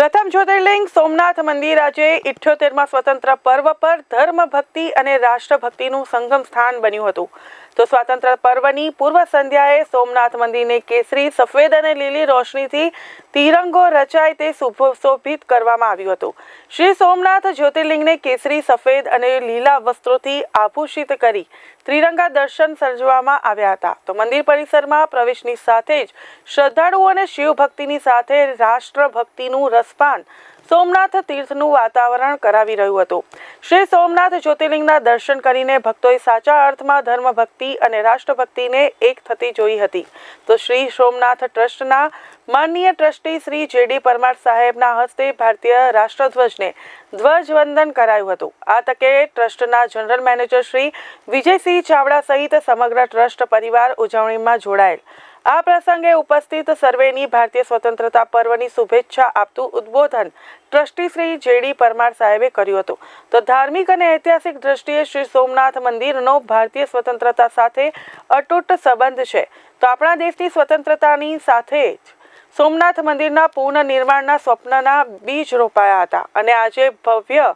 પ્રથમ જ્યોતિર્લિંગ સોમનાથ મંદિર આજે ઇઠ્યોતેરમાં સ્વતંત્ર પર્વ પર ધર્મ ભક્તિ અને રાષ્ટ્રભક્તિનું સંગમ સ્થાન બન્યું હતું. તો સ્વાતંત્ર્ય પર્વની પૂર્વ સંધ્યાએ સોમનાથ મંદિરને કેસરી, સફેદ અને લીલી રોશનીથી તિરંગો રચાય તે સુશોભિત કરવામાં આવ્યું હતું. શ્રી સોમનાથ જ્યોતિર્લિંગને કેસરી, સફેદ અને લીલા વસ્ત્રોથી આભૂષિત કરી ત્રિરંગા દર્શન સર્જવામાં આવ્યા હતા. તો મંદિર પરિસરમાં પ્રવેશની સાથે જ શ્રદ્ધાળુઓને શિવ ભક્તિની સાથે રાષ્ટ્રભક્તિનું રસપાન સોમનાથ તીર્થનું વાતાવરણ કરાવી રહ્યું હતું. શ્રી સોમનાથ જ્યોતિર્લિંગના દર્શન કરીને ભક્તોએ સાચા અર્થમાં ધર્મ ભક્તિ અને રાષ્ટ્રભક્તિને એક થતી જોઈ હતી. તો શ્રી સોમનાથ ટ્રસ્ટના માનનીય ટ્રસ્ટી શ્રી જેડી પરમાર સાહેબના હસ્તે ભારતીય રાષ્ટ્રધ્વજને ધ્વજવંદન કરાયું હતું. આ તકે ટ્રસ્ટના જનરલ મેનેજર શ્રી વિજયસિંહ ચાવડા સહિત સમગ્ર ટ્રસ્ટ પરિવાર ઉજવણીમાં જોડાયેલ. આ પ્રસંગે ઉપસ્થિત સર્વેની ભારતીય સ્વતંત્રતા પર્વની શુભેચ્છા આપતું ઉદ્બોધન ટ્રસ્ટી શ્રી જેડી પરમાર સાહેબે કર્યું હતું. તો ધાર્મિક અને ઐતિહાસિક દ્રષ્ટિએ શ્રી સોમનાથ મંદિરનો ભારતીય સ્વતંત્રતા સાથે અતૂટ સંબંધ છે. તો આપણા દેશની સ્વતંત્રતાની સાથે જ સોમનાથ મંદિરના પુનઃનિર્માણના સ્વપ્નના બીજ રોપાયા હતા. અને આજે ભવ્ય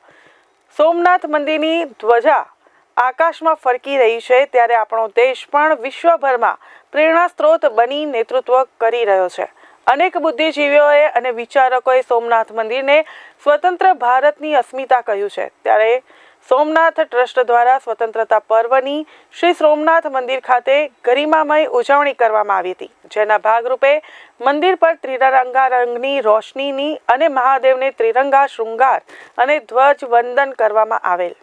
સોમનાથ મંદિરની ધ્વજા આકાશમાં ફરકી રહી છે ત્યારે આપણો દેશ પણ વિશ્વભરમાં પ્રેરણા સ્ત્રોત બની નેતૃત્વ કરી રહ્યો છે. અનેક બુદ્ધિજીવીઓએ અને વિચારકોએ સોમનાથ મંદિરને સ્વતંત્ર ભારતની અસ્મિતા કહ્યું છે. ત્યારે સોમનાથ ટ્રસ્ટ દ્વારા સ્વતંત્રતા પર્વની શ્રી સોમનાથ મંદિર ખાતે ગરિમામય ઉજવણી કરવામાં આવી હતી, જેના ભાગરૂપે મંદિર પર ત્રિરંગા રંગની રોશનીની અને મહાદેવને ત્રિરંગા શૃંગાર અને ધ્વજ વંદન કરવામાં આવેલ.